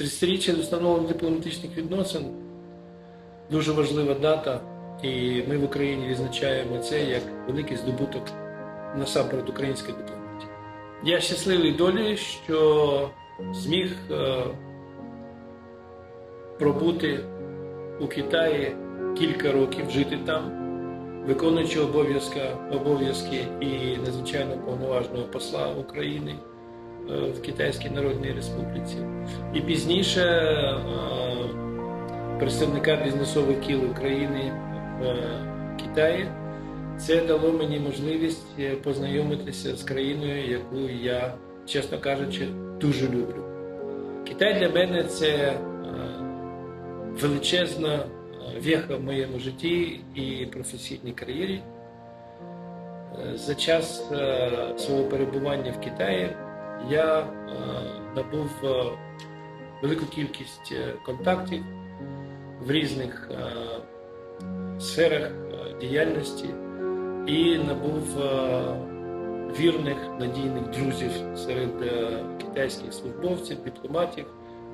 30-річчя до встановлення дипломатичних відносин дуже важлива дата, і ми в Україні відзначаємо це як великий здобуток насамперед української дипломатії. Я щасливий долі, що зміг е, пробути у Китаї кілька років, жити там, виконуючи обов'язки, обов'язки і надзвичайно повноважного посла України в Китайській Народній Республіці. І пізніше е, представника бізнесових кіл України в Китаї. Це дало мені можливість е, познайомитися з країною, яку я, чесно кажучи, дуже люблю. Китай для мене це е, величезна е, веха в моєму житті і професійній кар'єрі. Е, За час е, свого перебування в Китаї я е, набув е, велику кількість е, контактів в різних е, сферах е, діяльності і набув е, вірних надійних друзів серед е, китайських службовців, дипломатів,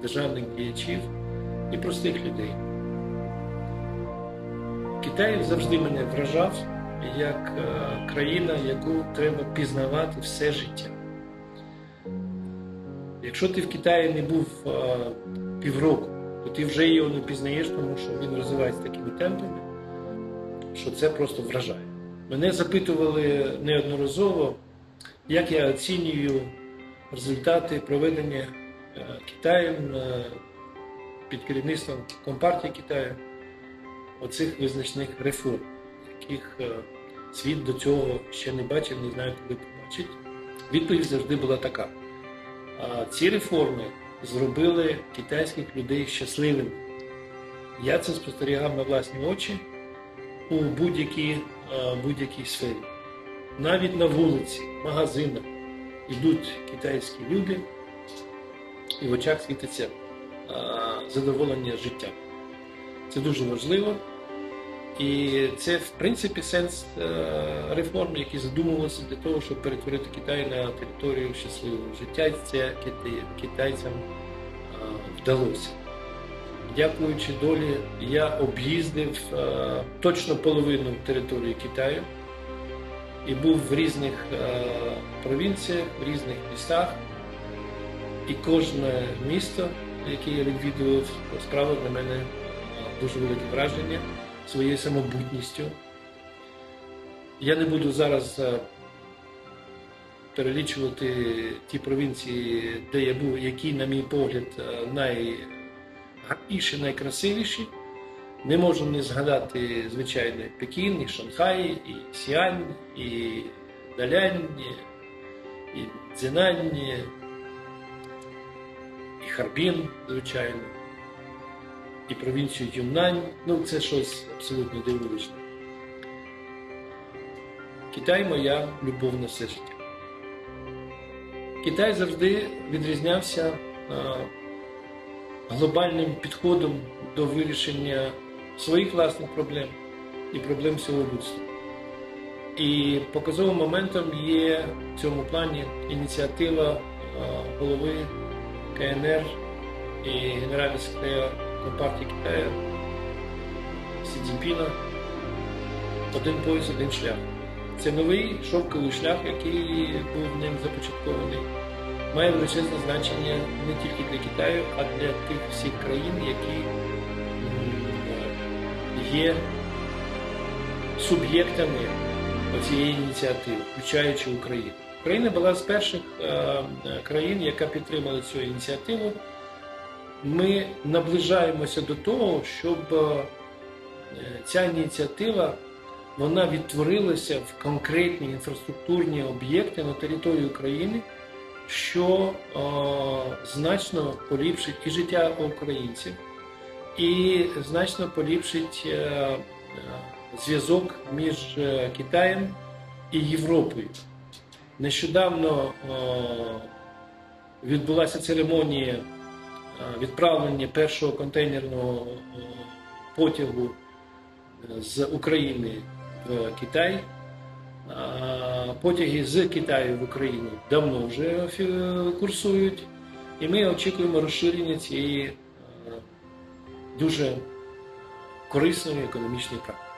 державних діячів і простих людей. Китай завжди мене вражав як е, країна, яку треба пізнавати все життя. Якщо ти в Китаї не був е, півроку, то ти вже його не пізнаєш, тому що він розвивається такими темпами, що це просто вражає. Мене запитували неодноразово, як я оцінюю результати проведення е, Китаєм е, під керівництвом Компартії Китаю оцих визначних реформ, яких світ до цього ще не бачив, не знаю, коли побачить. Відповідь завжди була така. Ці реформи зробили китайських людей щасливими. Я це спостерігав на власні очі у будь-якій е, будь-якій сфері. Навіть на вулиці, магазинах йдуть китайські люди, і в очах світиться е, задоволення життям. Це дуже важливо. І це, в принципі, сенс е, реформ, які задумувалися для того, щоб перетворити Китай на територію щасливого життя. Це китайцям е, вдалося. Дякуючи долі, я об'їздив е, точно половину території Китаю і був в різних провінціях, в різних містах. І кожне місто, яке я відвідував, справило на мене дуже велике враження своєю самобутністю. Я не буду зараз е, перелічувати ті провінції, де я був, які, на мій погляд, е, найгарніші, найкрасивіші. Не можу не згадати, звичайно, Пекін, і Шанхай, і Сіань, і Далянь, і Цзинань, і Харбін, звичайно, і провінцію Юннань. Ну, це щось абсолютно дивовижне. Китай моя любов на все життя. Китай завжди відрізнявся глобальним підходом до вирішення своїх власних проблем і проблем всього людства. І показовим моментом є в цьому плані ініціатива голови КНР і генерального секретаря Компартії Китаю Сі Цзіньпіна один пояс, один шлях. Це новий шовковий шлях, який був ним започаткований, має величезне значення не тільки для Китаю, а для тих всіх країн, які є суб'єктами цієї ініціативи, включаючи Україну. Україна була з перших е, е, країн, яка підтримала цю ініціативу. Ми наближаємося до того, щоб е, ця ініціатива вона відтворилася в конкретні інфраструктурні об'єкти на території України, що е, значно поліпшить і життя українців, і значно поліпшить е, е, зв'язок між е, Китаєм і Європою. Нещодавно е, відбулася церемонія відправлення першого контейнерного е, потягу е, з України в Китай. Потяги з Китаю в Україну давно вже курсують. І ми очікуємо розширення цієї е, дуже корисної економічної практики.